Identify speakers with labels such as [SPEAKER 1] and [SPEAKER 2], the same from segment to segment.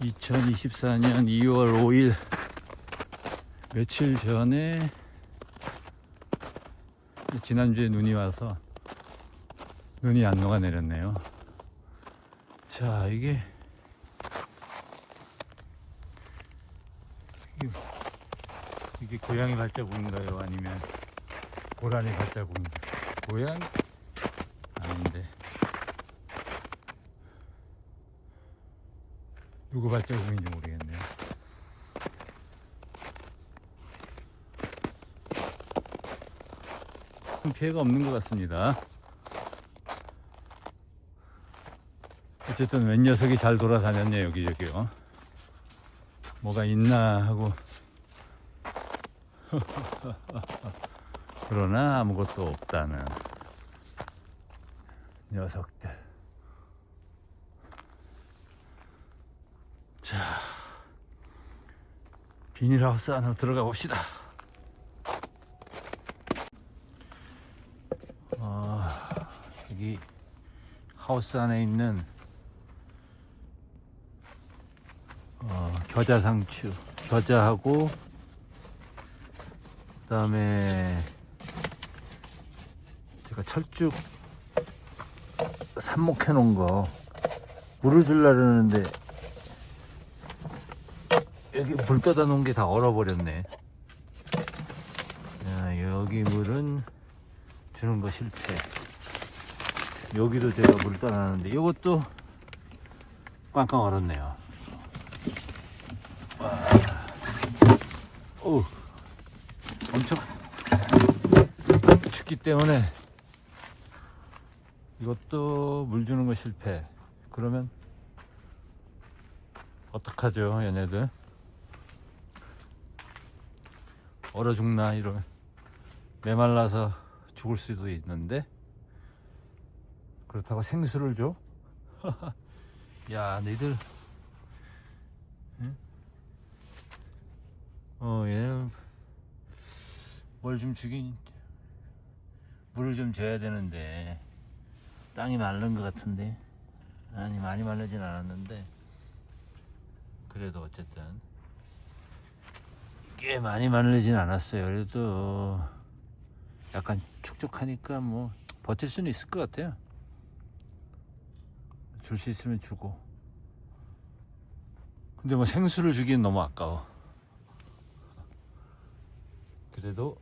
[SPEAKER 1] 2024년 2월 5일 며칠 전에 지난주에 눈이 와서 눈이 안 녹아 내렸네요. 자, 이게 이게, 이게 고양이 발자국인가요? 아니면 고라니 발자국인가요? 고양이? 아닌데. 누구 발자국인지 모르겠네요. 큰 피해가 없는 것 같습니다. 어쨌든 웬 녀석이 잘 돌아다녔네 여기저기요. 뭐가 있나 하고 그러나 아무것도 없다는 녀석들. 비닐하우스 안으로 들어가 봅시다. 아, 여기 하우스 안에 있는 어, 겨자 상추, 겨자하고 그 다음에 제가 철쭉 삽목해 놓은 거 물을 줄라 그러는데 여기 물 떠다 놓은 게 다 얼어버렸네. 자, 여기 물은 주는 거 실패. 여기도 제가 물 떠나는데 이것도 꽝꽝 얼었네요. 와. 오, 엄청 춥기 때문에 이것도 물 주는 거 실패. 그러면 어떡하죠, 얘네들? 얼어 죽나 이러면 메말라서 죽을 수도 있는데 그렇다고 생수를 줘? 야, 너희들 응? 어, 얘뭘좀 주긴 물을 좀 줘야 되는데 땅이 마른 것 같은데 아니 많이 마르진 않았는데 그래도 어쨌든 꽤 많이 마르진 않았어요. 그래도 약간 촉촉하니까 뭐 버틸 수는 있을 것 같아요. 줄 수 있으면 주고. 근데 뭐 생수를 주기엔 너무 아까워. 그래도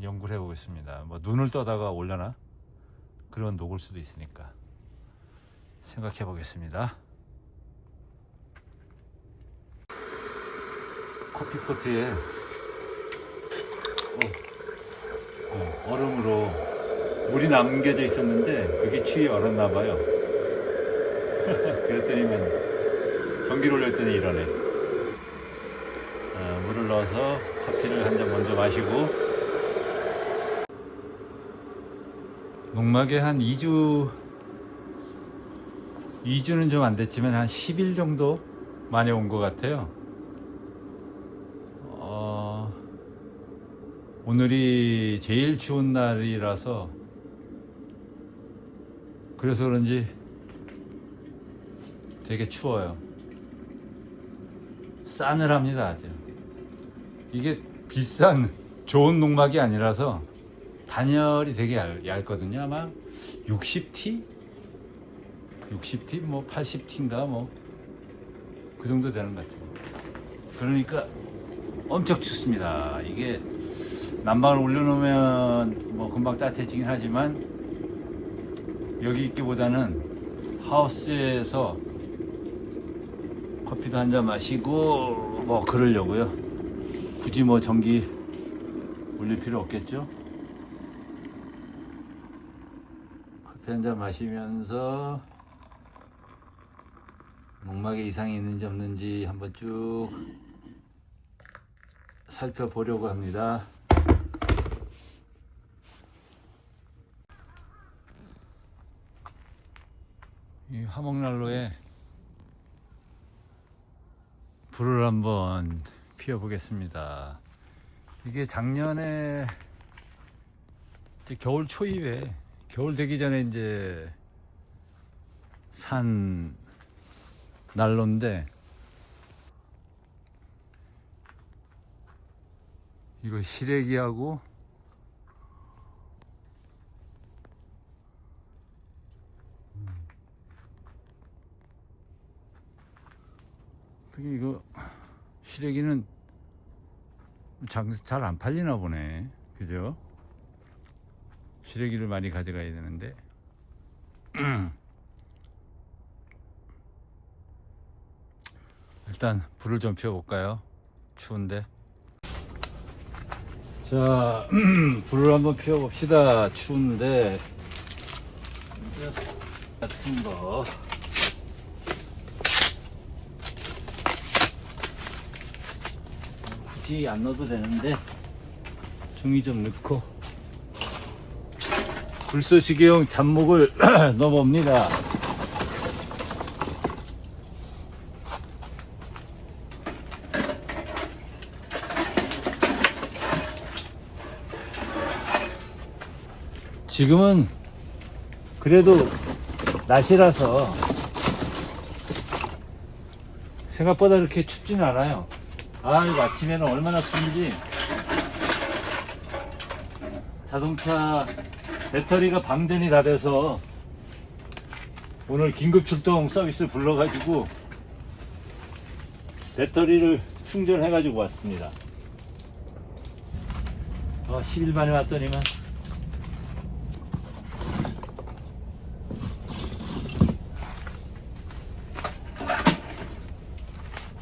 [SPEAKER 1] 연구를 해보겠습니다. 뭐 눈을 떠다가 올려나 그런 녹을 수도 있으니까 생각해 보겠습니다. 커피포트에 어, 어, 얼음으로 물이 남겨져 있었는데 그게 취이 얼었나 봐요. 그랬더니만 전기를 올렸더니 이러네. 아, 물을 넣어서 커피를 한 잔 먼저 마시고 농막에 한 2주 2주는 좀 안 됐지만 한 10일 정도 만에 온 것 같아요. 오늘이 제일 추운 날이라서 그래서 그런지 되게 추워요. 싸늘합니다 아주. 이게 비싼 좋은 농막이 아니라서 단열이 되게 얇, 얇거든요. 아마 60T? 60T? 뭐 80T인가 뭐 그 정도 되는 것 같습니다. 그러니까 엄청 춥습니다. 이게 난방을 올려놓으면 뭐 금방 따뜻해지긴 하지만 여기 있기보다는 하우스에서 커피도 한 잔 마시고 뭐 그러려고요. 굳이 뭐 전기 올릴 필요 없겠죠? 커피 한 잔 마시면서 목막에 이상이 있는지 없는지 한번 쭉 살펴보려고 합니다. 이 화목난로에 불을 한번 피워 보겠습니다. 이게 작년에 겨울 초입에 겨울 되기 전에 이제 산 난로인데 이거 시래기하고 특히 이거 시래기는 잘 안 팔리나 보네. 그죠? 시래기를 많이 가져가야 되는데. 일단 불을 좀 피워볼까요? 추운데. 자 불을 한번 피워봅시다. 추운데. 같은 거 굳이 안 넣어도 되는데 종이 좀 넣고 불쏘시개용 잡목을 넣어봅니다 지금은 그래도 낮이라서 생각보다 그렇게 춥진 않아요. 아, 이거 아침에는 얼마나 춥는지. 자동차 배터리가 방전이 다 돼서 오늘 긴급 출동 서비스 불러가지고 배터리를 충전해 가지고 왔습니다. 아, 10일 만에 왔더니만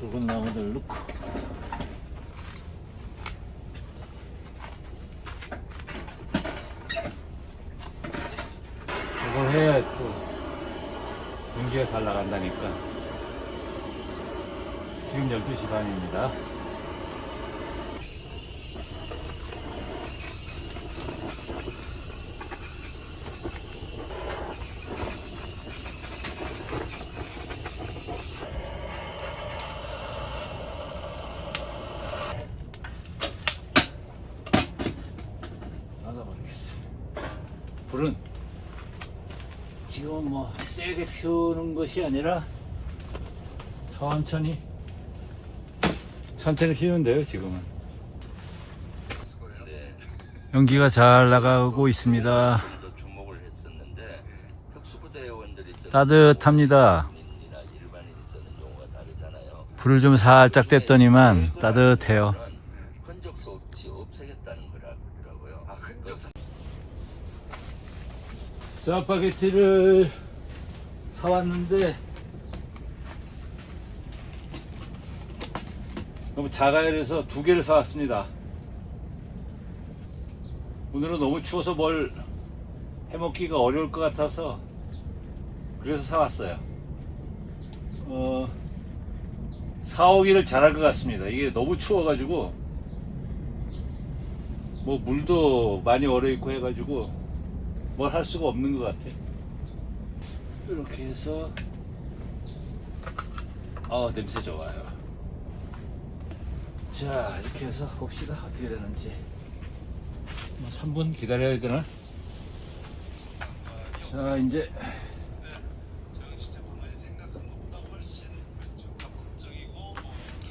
[SPEAKER 1] 굵은 나무들 넣고 이걸 해야 또 공기가 잘 나간다니까. 지금 12시 반입니다. 불은 지금 뭐 세게 피우는 것이 아니라 천천히 천천히 피우면 돼요 지금은. 연기가 잘 나가고 있습니다. 따뜻합니다. 불을 좀 살짝 뗐더니만 따뜻해요
[SPEAKER 2] 흔적수 없이 없애겠다는 거라 그러더라고요. 아, 흔적
[SPEAKER 1] 짜파게티를 사왔는데 너무 작아야 해서 두 개를 사왔습니다. 오늘은 너무 추워서 뭘 해먹기가 어려울 것 같아서 그래서 사왔어요. 어, 사오기를 잘할 것 같습니다. 이게 너무 추워가지고 뭐 물도 많이 얼어있고 해가지고 뭘 할 수가 없는 것 같아. 이렇게 해서 아 냄새 좋아요. 자 이렇게 해서 봅시다 어떻게 되는지. 뭐 3분 기다려야 되나? 자 이제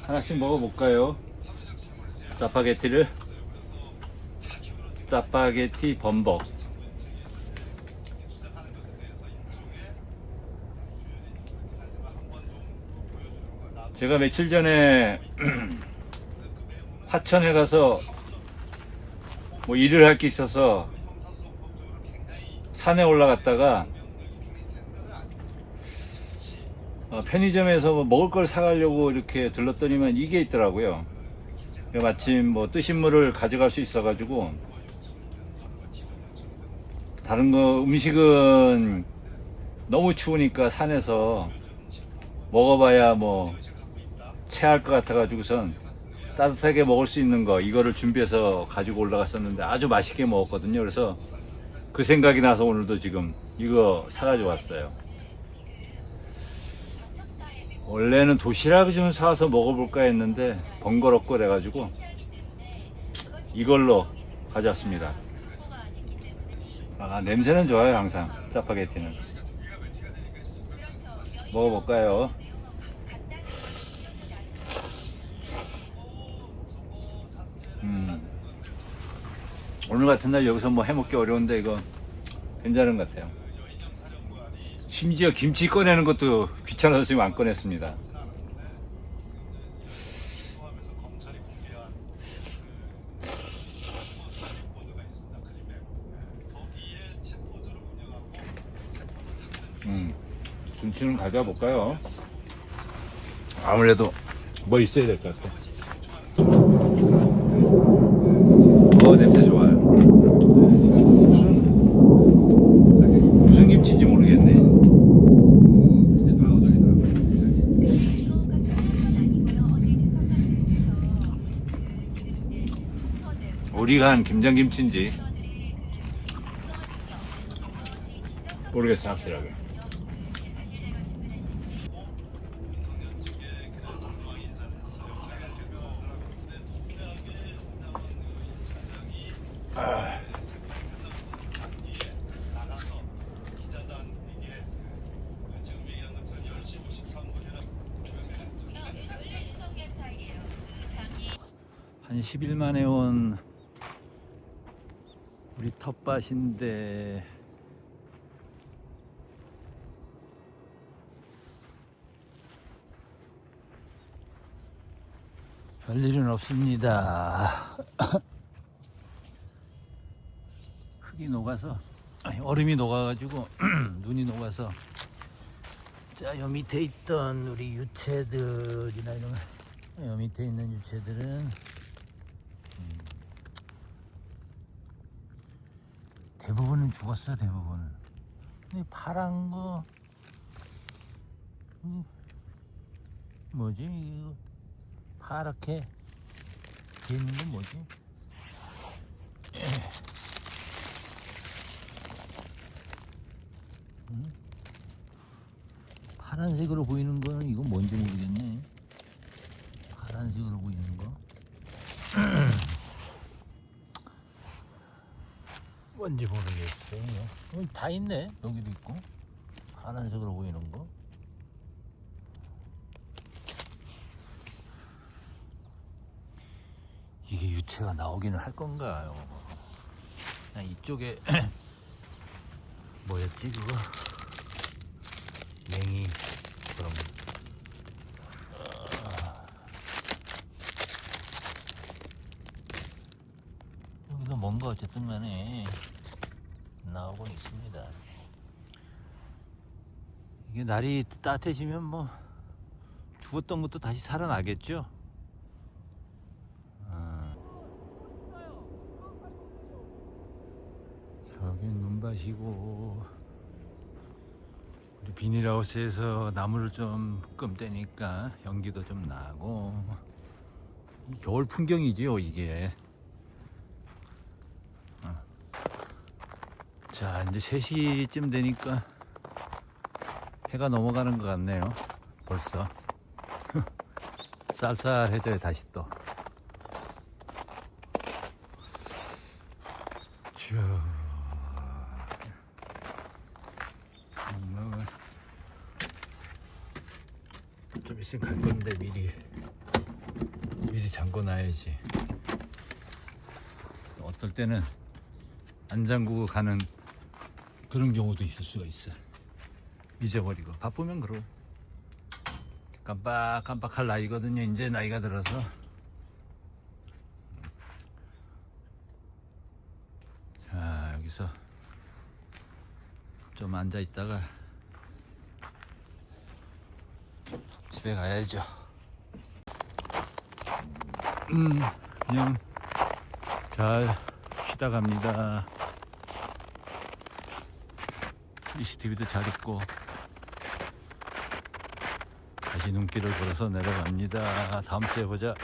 [SPEAKER 1] 하나씩 먹어볼까요? 짜파게티를 짜파게티 범벅 제가 며칠 전에 하천에 가서 뭐 일을 할 게 있어서 산에 올라갔다가 어, 편의점에서 뭐 먹을 걸 사가려고 이렇게 들렀더니만 이게 있더라고요. 마침 뭐 뜨신 물을 가져갈 수 있어가지고 다른 거 음식은 너무 추우니까 산에서 먹어봐야 뭐 체할 것 같아가지고선 따뜻하게 먹을 수 있는 거 이거를 준비해서 가지고 올라갔었는데 아주 맛있게 먹었거든요. 그래서 그 생각이 나서 오늘도 지금 이거 사가지고 왔어요. 원래는 도시락 좀 사서 먹어볼까 했는데 번거롭고 그래가지고 이걸로 가져왔습니다. 아 냄새는 좋아요 항상 짜파게티는 먹어볼까요? 오늘 같은 날 여기서 뭐 해먹기 어려운데 이거 괜찮은 것 같아요. 심지어 김치 꺼내는 것도 귀찮아서 지금 안 꺼냈습니다. 음, 김치는 가져와 볼까요? 아무래도 뭐 있어야 될 것 같아. 어, 냄새 좋아요. 무슨, 무슨 김치인지 모르겠네.
[SPEAKER 3] 이거가 중요한 건 아니고요. 어제 재판관들께서 그 지금 이제 총선대로
[SPEAKER 1] 우리가 한 김장김치인지 모르겠어, 확실하게. 한 10일 만에 온 텃밭인데 별일은 없습니다. 흙이 녹아서 아니, 얼음이 녹아가지고 눈이 녹아서 자, 요 밑에 있던 우리 유채들이나 이런 거, 요 밑에 있는 유채들은 대부분은 죽었어 대부분은. 근데 파란 거 음, 뭐지 이거 파랗게 돼 있는 건 뭐지? 음? 파란색으로 보이는 거는 이건 뭔지 모르겠네. 파란색으로 보이는 거. 뭔지 모르겠어요. 어, 다 있네. 여기도 있고. 파란색으로 보이는 거. 이게 유채가 나오기는 할 건가요? 그냥 이쪽에 뭐였지 그거? 냉이 그런 거. 여기도 뭔가 어쨌든 간에 나오고 있습니다. 이게 날이 따뜻해지면 뭐 죽었던 것도 다시 살아나겠죠? 아. 저기 눈밭이고 우리 비닐하우스에서 나무를 좀 끔대니까 연기도 좀 나고 이 겨울 풍경이지요 이게 자 이제 3시쯤 되니까 해가 넘어가는 것 같네요 벌써. 쌀쌀해져요 다시 또. 쭉. 먹을 좀 있으면 갈 건데 미리. 미리 잠궈 놔야지. 어떨 때는 안 잠그고 가는 그런 경우도 있을 수가 있어. 잊어버리고. 바쁘면 그럼 깜빡깜빡할 나이거든요. 이제 나이가 들어서. 자 여기서 좀 앉아 있다가 집에 가야죠. 음, 그냥 잘 쉬다 갑니다. CCTV도 잘 있고 다시 눈길을 걸어서 내려갑니다. 다음 주에 보자.